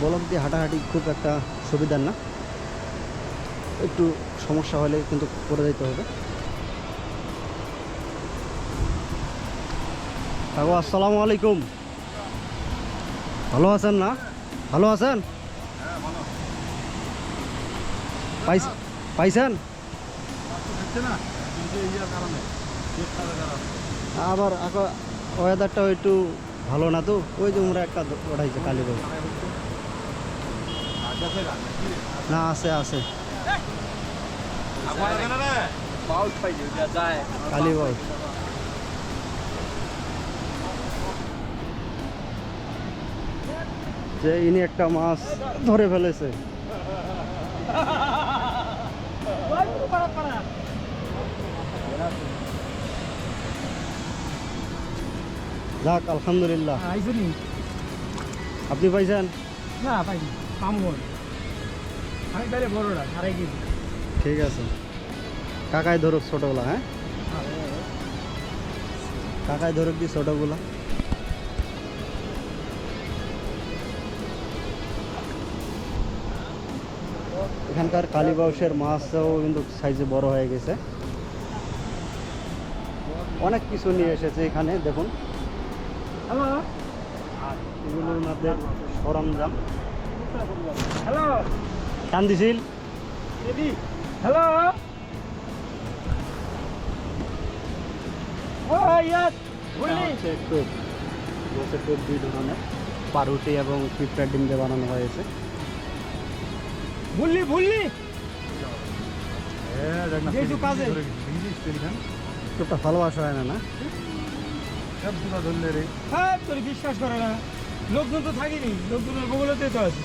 বলক দিয়ে হাঁটাহাঁটি খুব একটা সুবিধার না। একটু সমস্যা হলে কিন্তু করে দিতে হবে। কাকু আসসালামু আলাইকুম। ভালো আছেন না? ভালো আছেন? পাইছ- পাইছেন? আবার ওয়েদারটাও একটু ভালো না তো? ওই যে উমরা একটা ওঠাইছে কালীবাগ না আছে আছে। যে ইনি একটা মাছ ধরে ফেলেছে। যাক আলহামদুলিল্লাহ। আপনি পাইছেন? না পাইনি। আমি তাহলে বড়টা আড়াই কেজি ঠিক আছে। কাকাই ধরুক ছোটগুলা হ্যাঁ? কাকাই ধরুক দি ছোটগুলা? এখানকার কালীবাউসের মাছও কিন্তু সাইজে বড় হয়ে গেছে। অনেক কিছু নিয়ে এসেছে এখানে দেখুন। হ্যালো? আর এগুলো ওনাদের সরঞ্জাম। হ্যালো? টান দিছিল। হ্যালো দুই ধরনের পাউরুটি এবং পিঁপড়ার ডিম দিয়ে বানানো হয়েছে। ভুললি ভুললি ভালোবাসা হয়? না না? হ্যাঁ তোর বিশ্বাস করে না। লোকজন তো থাকিনি লোকজনের বগলতে তো আছে।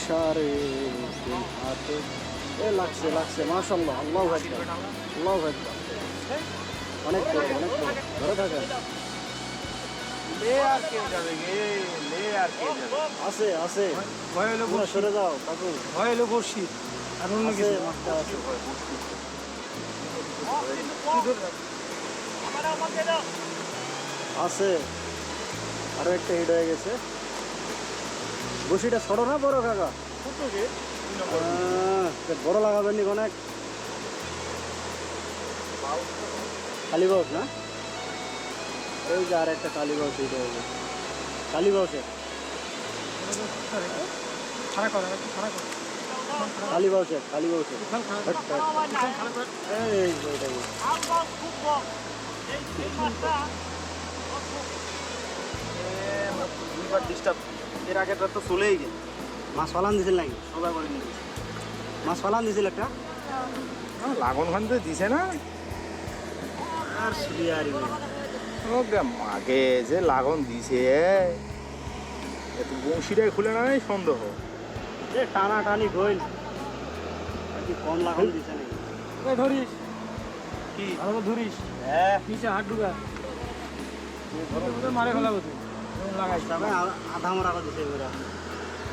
সারে হাতে এ লাগছে লাগছে মাশাল্লাহ আল্লাহ আকবার আল্লাহ আকবার। অনেক বড় অনেক বড় ধরে থাকে লে আর কে যাবে গে লে আর কে যাবে। আছে আছে। সরে যাও কাকু ভয় হলো বর্ষি আর অন্য কিছু আছে। আছে। আরও একটা হিট হয়ে গেছে। বসিটা ছোট না বড় কাকা। বড় লাগাবেন অনেক কালীবাউস না? ওই যে আর একটা কালীবাউস হিট হয়ে গেছে। কালীবাউসের খারাপ খারাপ যে এটা কি? দুইবার ডিস্টার্ব এর আগেটা তো চলেই গেল। মাছ ফালান দিছিল নাকি? সোজা করে নিয়ে মাছ ফালান দিছিল একটা? লাগন খান তো দিছে না। আর গে মাগে যে লাগন দিছে। এত বংশীটাই খুলে নাই সন্দেহ। এ টানা টানি গইল আর কি কম লাগান দিছে নাকি? ওই ধরিস। কি? ভালো ধরিস। হ্যাঁ। নিচে হাত ঢুকা। মারে ফেলাবো তুই। এরকম লাগাইস আধা মারা দিছে এগুলো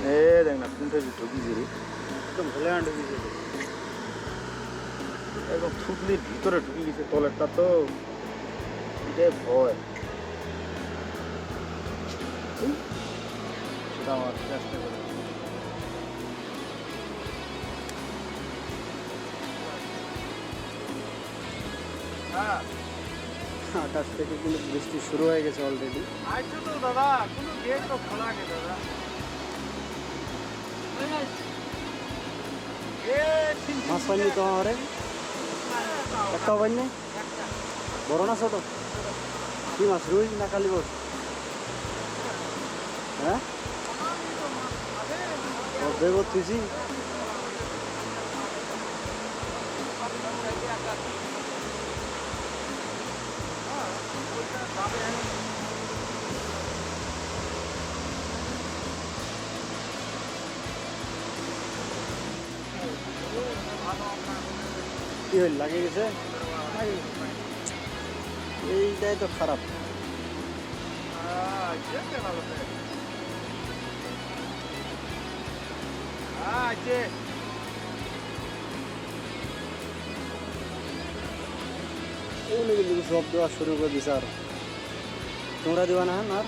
এ দেখ না কোনটা ঢুকিছে রে একদম ভুলে আন্ডে দিছে একদম থুতলির ভিতরে ঢুকে গেছে তলেরটা তো। এটাই ভয়। সেটা আমার চেষ্টা করে। আকাশ থেকে কিন্তু বৃষ্টি শুরু হয়ে গেছে অলরেডি আইছো তো দাদা কোনো গেট তো খোলা নেই দাদা। মাছ পাইনি তো একটাও পাইনি বড় না ছোট? কি মাছ রুই না কালী বস হ্যাঁ? বেগ কি হইল লাগে গেছে এইটাই তো খারাপ Ah, উনি কিন্তু সব দেওয়া শুরু করে দিছে আর তোমরা দিবা না আর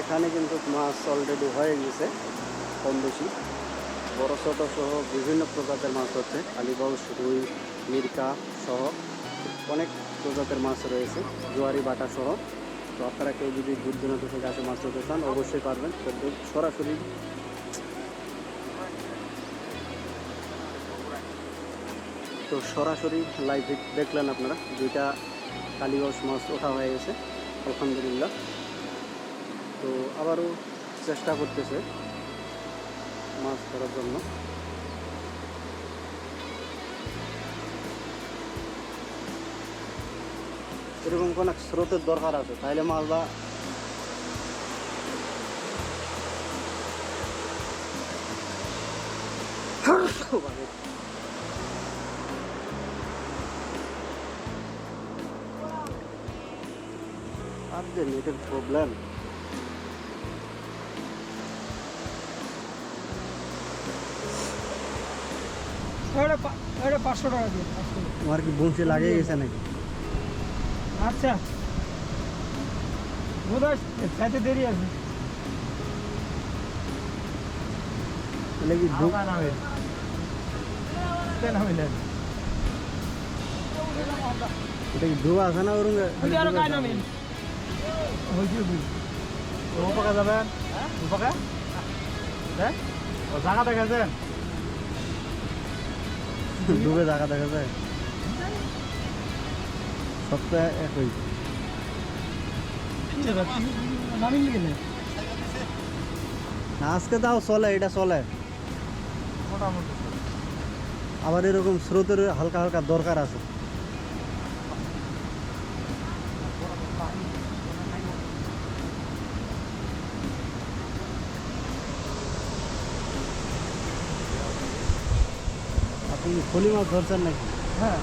এখানে কিন্তু মাছ অলরেডি হয়ে গেছে, কম বেশি। বড় ছোট সহ বিভিন্ন প্রজাতির মাছ হচ্ছে। আলিবাউস রুই, মিরকা সহ অনেক প্রজাতির মাছ রয়েছে। জোয়ারি, বাটা সহ। তো আপনারা কেউ যদি দূর দূরান্ত থেকে আসে মাছ ধরতে চান, অবশ্যই পারবেন। সরাসরি তো সরাসরি লাইভ দেখলেন আপনারা, দুইটা কালীগঞ্জ মাছ ওঠা হয়ে গেছে। আলহামদুলিল্লাহ। তো আবারও চেষ্টা করতেছে। মাছ ধরার জন্য। এরকম কোন স্রোতের দরকার আছে তাহলে মাছটা আর যে নেটের প্রবলেম ওটা পা- ওটা পাঁচশো টাকা দিয়ে পাঁচশো তোমার কি বংশী লাগিয়ে গেছে নাকি আচ্ছা বোধ হয় খাইতে দেরি আছে তাহলে কি ডুব নামে নামে এটা কি ডুবা আছে না ওরকম আরও কায় নামে হয়েছে বুঝ রূপকা যাবেন রূপকা হ্যাঁ ও জায়গা দেখেছেন ডুবে দেখা দেখা যায়। সপ্তাহে একই। আজকে তাও চলে এটা চলে। আবার এরকম স্রোতের হালকা হালকা দরকার আছে। ফলি মাছ ধরছেন নাকি? হ্যাঁ।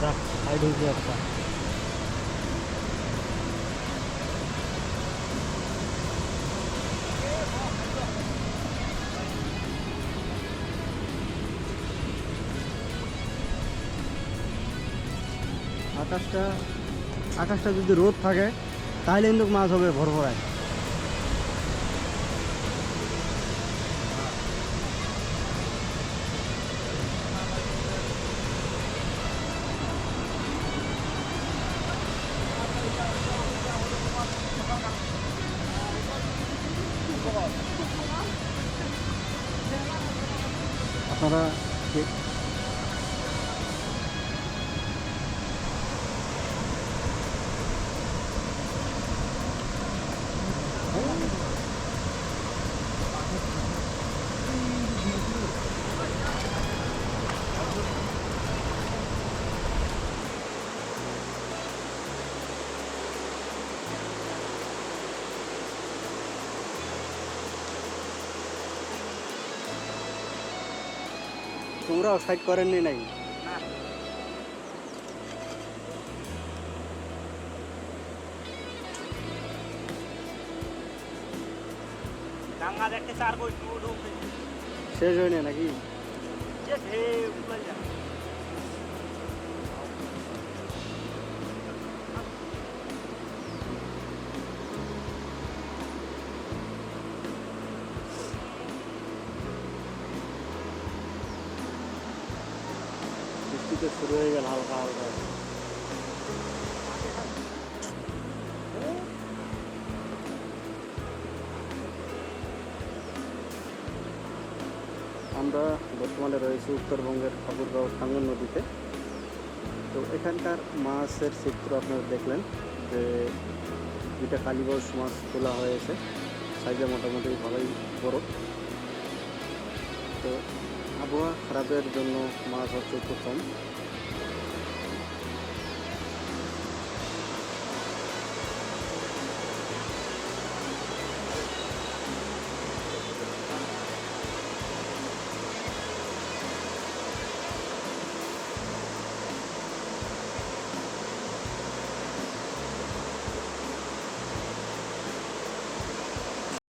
যাক সাইড হয়েছে একটা আকাশটা আকাশটা যদি রোদ থাকে তাহলে কিন্তু মাছ হবে ভরভরায়। কে- তোমরাও সাইড করেননি নাই? শেষ হয়নি নাকি? শুরু হয়ে গেল, হালকা হালকা। আমরা বর্তমানে রয়েছি উত্তরবঙ্গের ঠাকুরগাঁও সাঙ্গন নদীতে। তো এখানকার মাছের চিত্র আপনারা দেখলেন যে দুইটা কালীবাস মাছ তোলা হয়েছে। সাইজে মোটামুটি ভালোই বড়। তো আবহাওয়া খারাপের জন্য মাছ হচ্ছে একটু কম।